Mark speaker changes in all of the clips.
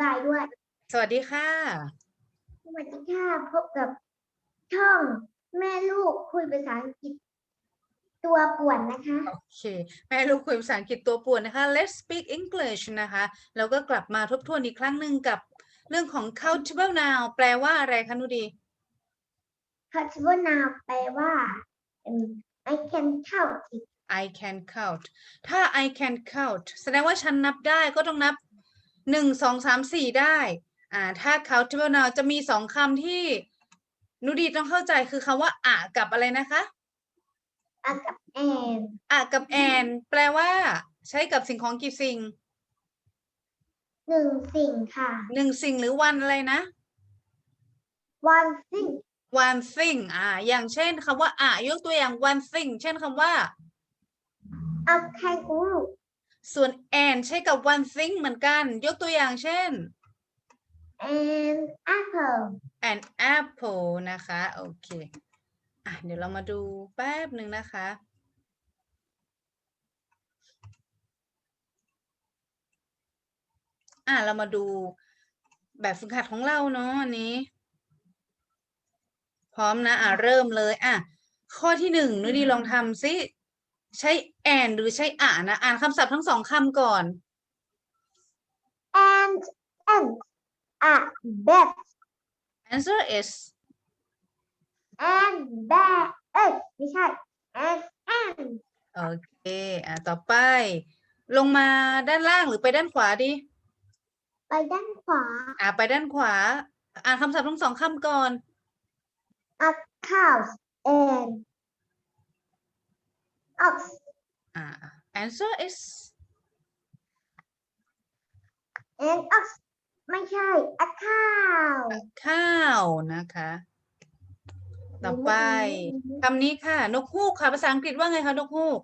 Speaker 1: บายด้วย
Speaker 2: สวัสดีค่ะ
Speaker 1: สวัสดีค่ะ พบกับช่องแม่ลูกคุยภาษาอังกฤษ ตัวป่วนนะคะ
Speaker 2: โอเค แม่ลูกคุยภาษาอังกฤษตัวป่วนนะคะ Let's speak English นะคะ แล้วก็กลับมาทบทวนอีกครั้งหนึ่งกับเรื่องของ countable noun แปลว่าอะไรคะนุดี
Speaker 1: c u t a b l e noun แปลว่าอืม I can count it
Speaker 2: I can count ถ้า I can count แสดงว่าฉันนับได้ก็ต้องนับ หนึ่งสองสามสี่ได้อ่าถ้า countable noun จะมีสองคำที่นุดีต้องเข้าใจคือคำว่าอะกับอะไรนะคะ
Speaker 1: อากับแอน
Speaker 2: อะกับแอน แปลว่า ใช้กับสิ่งของกี่สิ่ง
Speaker 1: หนึ่งสิ่งค่ะ
Speaker 2: หนึ่งสิ่งหรือวันอะไรนะ
Speaker 1: one thing
Speaker 2: one thing อ่า อย่างเช่นคำว่าอะยกตัวอย่าง one thing เช่นคำว่า
Speaker 1: a kangaroo
Speaker 2: ส่วน and ใช้กับ one thing เหมือนกัน ยกตัวอย่างเช่น
Speaker 1: and apple
Speaker 2: an apple นะคะ โอเค อะ เดี๋ยวเรามาดูแป๊บหนึ่งนะคะ อะ เรามาดูแบบฝึกหัดของเราเนาะอันนี้ พร้อมนะ อะ เริ่มเลย อะ ข้อที่หนึ่งนุดีลองทำซิ ใช้ and หรือใช้อะนะอ่านคำศัพท์ทั้งสองคำก่อน
Speaker 1: and and a bat
Speaker 2: answer is
Speaker 1: and bat เอ้ยไม่ใช่ and and
Speaker 2: โอเคอะต่อไป ลงมาด้านล่างหรือไปด้านขวาดี
Speaker 1: ไปด้านขวา
Speaker 2: อะไปด้านขวา อ่านคำศัพท์ทั้งสองคำก่อน
Speaker 1: a cows and ox
Speaker 2: อ่า answer is
Speaker 1: and ox ไม่ใช่ a cow
Speaker 2: ข้าวนะคะ ต่อไปคำนี้ค่ะ นกฮูกค่ะ ภาษาอังกฤษว่าไงคะ นกฮูก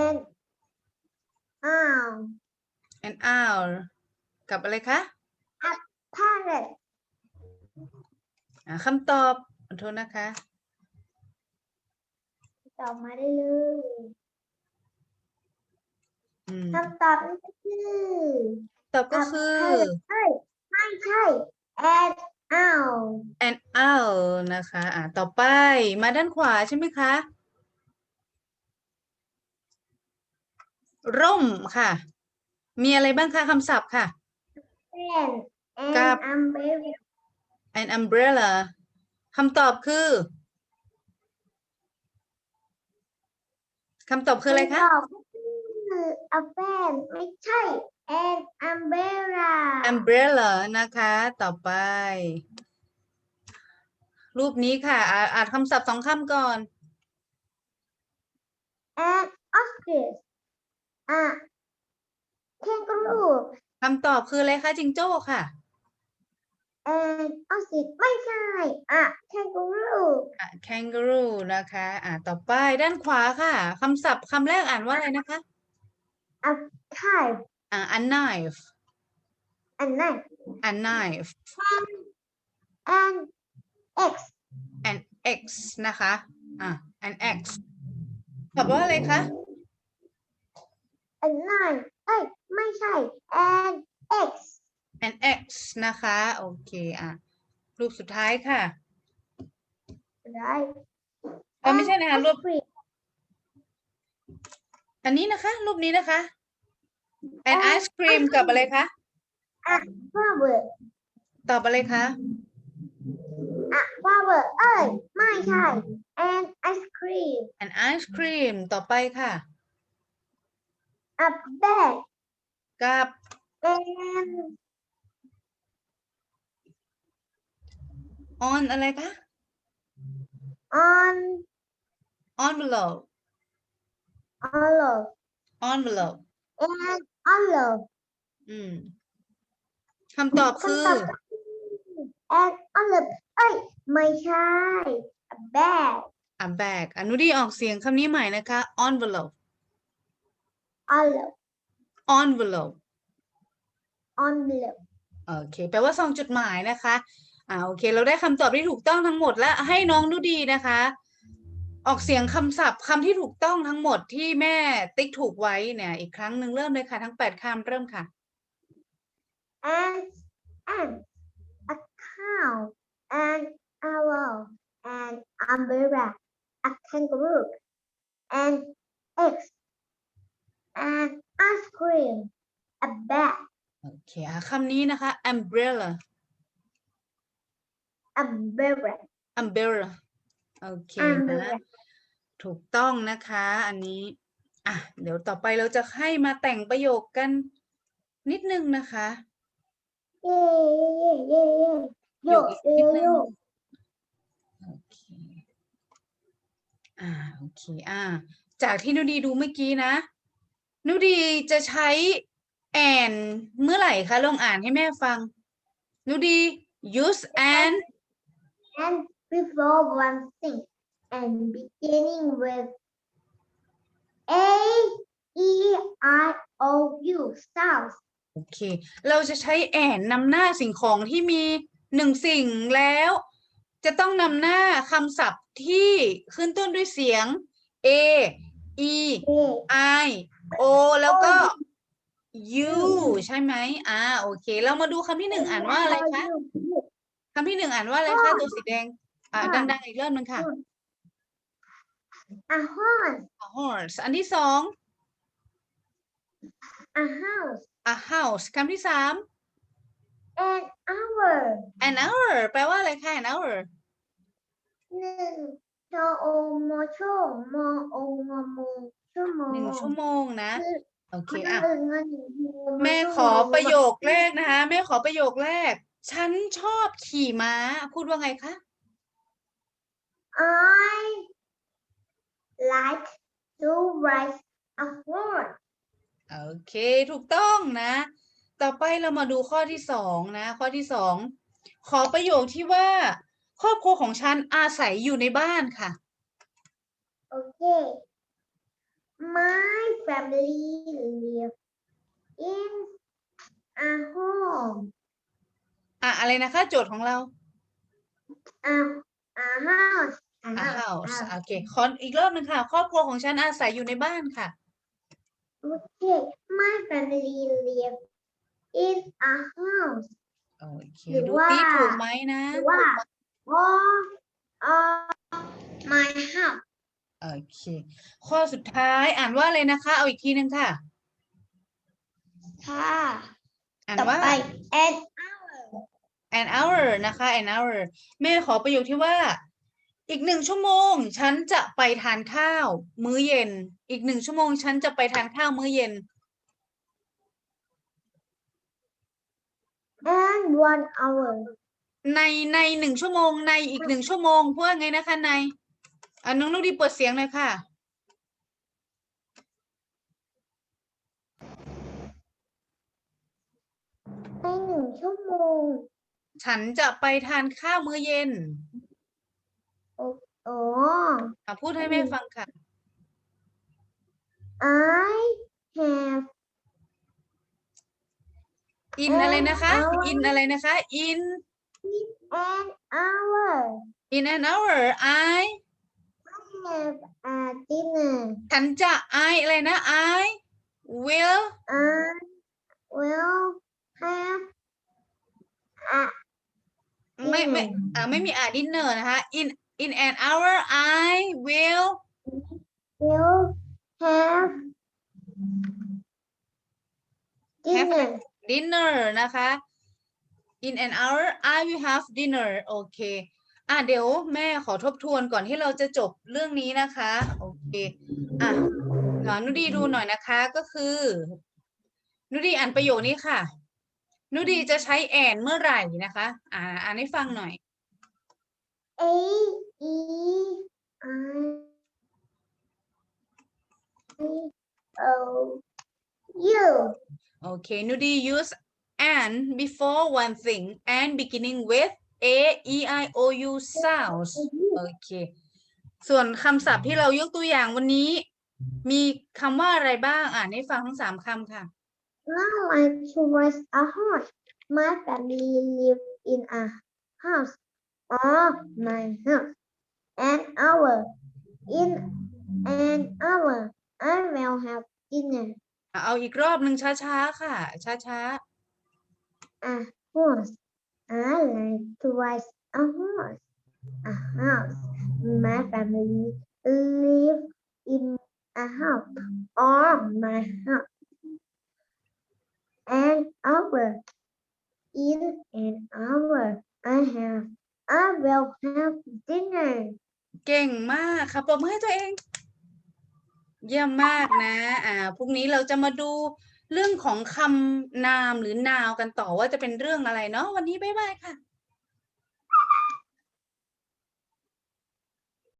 Speaker 1: and owl
Speaker 2: an owl กับอะไรคะ
Speaker 1: parrot
Speaker 2: อ่าคำตอบขอโทษนะคะ
Speaker 1: ตอบมาได้เลย
Speaker 2: อืม
Speaker 1: คำตอบนั่นก็คือ
Speaker 2: ตอบก็คือ
Speaker 1: เอ้ยไม่ใช่ and owl
Speaker 2: an owl นะคะ อ่าต่อไปมาด้านขวาใช่ไหมคะ ร่มค่ะ มีอะไรบ้างคะคำศัพท์ค่ะ
Speaker 1: and
Speaker 2: กับ
Speaker 1: and umbrella
Speaker 2: an umbrella คำตอบคือ คำตอบคืออะไรคะำ
Speaker 1: ตอบก็คือ a fan ไม่ใช่ and umbrella
Speaker 2: umbrella นะคะ ต่อไป รูปนี้ค่ะ อ่าอ่านคำศัพท์สองคำก่อน
Speaker 1: and ostrich อะ kangaroo
Speaker 2: คำตอบคืออะไรคะจิงโจ้ค่ะ
Speaker 1: and ostrich ไม่ใช่ อะ kangaroo
Speaker 2: อะ kangaroo นะคะ อ่าต่อไปด้านขวาค่ะคำศัพท์คำแรกอ่านว่าอะไรนะคะ
Speaker 1: a kite
Speaker 2: อ่า a knife
Speaker 1: and knife
Speaker 2: a knife
Speaker 1: and x
Speaker 2: an X นะคะ อะ an X ตอบว่าอะไรคะ
Speaker 1: and knife เอ้ย ไม่ใช่ and x
Speaker 2: an X นะคะ โอเค อะรูปสุดท้ายค่ะ
Speaker 1: ได้
Speaker 2: เออไม่ใช่นะคะ
Speaker 1: and
Speaker 2: รูป
Speaker 1: ice cream
Speaker 2: อันนี้นะคะ รูปนี้นะคะ an ice cream กับอะไรคะ
Speaker 1: flower
Speaker 2: ตอบอะไรคะ
Speaker 1: อะ flower เอ้ย ไม่ใช่ and ice cream
Speaker 2: an ice cream ต่อไปค่ะ
Speaker 1: a bag
Speaker 2: กับ
Speaker 1: and
Speaker 2: on อะไรคะ
Speaker 1: on
Speaker 2: envelope
Speaker 1: olive
Speaker 2: envelope
Speaker 1: and olive
Speaker 2: อืมคำตอบคือ
Speaker 1: คำตอบก็คือ and olive เอ้ย ไม่ใช่ a bag
Speaker 2: a bag อนุดีออกเสียงคำนี้ใหม่นะคะ envelope
Speaker 1: olive
Speaker 2: envelope
Speaker 1: envelope
Speaker 2: โอเค แปลว่าซองจดหมายนะคะ อ่าโอเค เราได้คำตอบที่ถูกต้องทั้งหมดแล้วให้น้องดูดีนะคะ ออกเสียงคำศัพท์คำที่ถูกต้องทั้งหมดที่แม่ติ๊กถูกไว้เนี่ย อีกครั้งหนึ่งเริ่มเลยค่ะ ทั้งแปดคำเริ่มค่ะ and and a cow and owl and umbrella a
Speaker 1: kangaroo and eggs and ice cream a bat
Speaker 2: โอเคคำนี้นะคะ umbrella
Speaker 1: umbrella,
Speaker 2: umbrella โอเคนะ
Speaker 1: umbrella.
Speaker 2: ถูกต้องนะคะ อันนี้ อะ เดี๋ยวต่อไปเราจะให้มาแต่งประโยคกันนิดนึงนะคะ
Speaker 1: Yay, yay, yay, yay.
Speaker 2: ประโย
Speaker 1: Yo,
Speaker 2: คอีกนิด
Speaker 1: yo,
Speaker 2: นึง
Speaker 1: yo.
Speaker 2: โอเคอ่าโอเคอ่า จากที่นุดีดูเมื่อกี้นะ นุดีจะใช้แอนเมื่อไหร่คะลองอ่านให้แม่ฟัง นุดี use and
Speaker 1: And before one thing, and beginning with A, E, I, O, U sounds.
Speaker 2: โอเค เราจะใช้แอนนำหน้าสิ่งของที่มีหนึ่งสิ่งแล้ว จะต้องนำหน้าคำศัพท์ที่ขึ้นต้นด้วยเสียง A E I O แล้วก็ U ใช่ไหมอ่าโอเค เรามาดูคำที่หนึ่งอ่านว่าอะไรคะ คำที่หนึ่งอ่านว่าอะไรคะตัวสีแดง อ่า
Speaker 1: ค่ะ
Speaker 2: ดังๆอีกรอบหนึงค่ะ
Speaker 1: A horse,
Speaker 2: a horse อันที่สอง
Speaker 1: a house,
Speaker 2: a house คำที่สาม
Speaker 1: an hour.
Speaker 2: an hour แปลว่าอะไรคะ an hour
Speaker 1: หนึ่งชอโอโมโชโมโองอมูชั่วโมง
Speaker 2: หนึ่งชั่วโมงนะ
Speaker 1: คือ
Speaker 2: โอเค
Speaker 1: คน
Speaker 2: อะ
Speaker 1: อื่นเงินหนึ่งชั่วโง
Speaker 2: แม่ขอประโยคแรกนะคะแม่ขอประโยคแรก ฉันชอบขี่ม้า พูดว่าไงคะ
Speaker 1: I like to ride a horse
Speaker 2: โอเค ถูกต้องนะ ต่อไปเรามาดูข้อที่สองนะ ข้อที่สองขอประโยคที่ว่า ครอบครัวของฉันอาศัยอยู่ในบ้านค่ะ
Speaker 1: Okay. My family live in a home.
Speaker 2: อะอะไรนะคะโจทย์ของเรา
Speaker 1: A, a house. A
Speaker 2: a
Speaker 1: house.
Speaker 2: house
Speaker 1: house.
Speaker 2: โอเคขออีกรอบหนึงค่ะ ครอบครัวของฉันอาศัยอยู่ในบ้านค่ะ
Speaker 1: Okay. My family live in a house.
Speaker 2: โอเค
Speaker 1: หรือ
Speaker 2: ดู
Speaker 1: ว่า
Speaker 2: ที่ถูกไหมนะ
Speaker 1: หรือว่า or, or my house.
Speaker 2: โอเค ข้อสุดท้ายอ่านว่าอะไรนะคะ เอาอีกทีหนึงค่ะ
Speaker 1: ค่ะ
Speaker 2: อ่าน
Speaker 1: ต่อ
Speaker 2: ว่า
Speaker 1: ไป an hour.
Speaker 2: An hour นะคะ an hour แม่ขอประโยคที่ว่า อีกหนึ่งชั่วโมง ฉันจะไปทานข้าว มื้อเย็น อีกหนึ่งชั่วโมง ฉันจะไปทานข้าวมื้อเย็น
Speaker 1: and one hour.
Speaker 2: ในในหนึ่งชั่วโมง ในอีกหนึ่งชั่วโมงพูดว่าไงนะคะในอะน้องลูกดีเปิดเสียงเลยค่ะ
Speaker 1: ในหนึ่งชั่วโมง
Speaker 2: ฉันจะไปทานข้าวมื้อเย็น
Speaker 1: อ๋อ
Speaker 2: อะพูดให้แม่ฟังค่ะ
Speaker 1: I have
Speaker 2: in อะไรนะคะ
Speaker 1: An hour
Speaker 2: in อะไรนะคะ in
Speaker 1: an hour.
Speaker 2: in an hour I
Speaker 1: have a dinner.
Speaker 2: ฉันจะ I อะไรนะ I will
Speaker 1: I will have a
Speaker 2: ไม่ไม่
Speaker 1: dinner.
Speaker 2: อ่าไม่มีอ่า dinner นะคะ in in an hour I will
Speaker 1: will have
Speaker 2: Have
Speaker 1: dinner.
Speaker 2: dinner นะคะ in an hour I will have dinner โอเคอะเดี๋ยวแม่ขอทบทวนก่อนที่เราจะจบเรื่องนี้นะคะ โอเคอะหนอนุดีดูหน่อยนะคะก็คือ นุดีอ่านประโยคนี้ค่ะ นุดีจะใช้แอนเมื่อไหร่นะคะ อ่าอ่านให้ฟังหน่อย
Speaker 1: A E I O U.
Speaker 2: โอเค นุดี use and before one thing and beginning with a e i o u sounds โอเค ส่วนคำศัพท์ที่เรายกตัวอย่างวันนี้ มีคำว่าอะไรบ้าง อ่านให้ฟังทั้งสามคำค่ะ
Speaker 1: I like to ride a horse. My family live in a house. Or my house. An hour. In an hour, I will have dinner.
Speaker 2: เอาอีกรอบหนึ่งช้าๆ ค่ะ ช้า
Speaker 1: A horse. I like to ride a horse. A house. My family live in a house or my house. An hour. In an hour, I have. I will have dinner.
Speaker 2: เก่งมากค่ะปรบมือให้ตัวเอง เยี่ยมมากนะ อ่าพรุ่งนี้เราจะมาดูเรื่องของคำนามหรือนาวกันต่อว่าจะเป็นเรื่องอะไรเนาะวันนี้บ๊ายบายค่ะ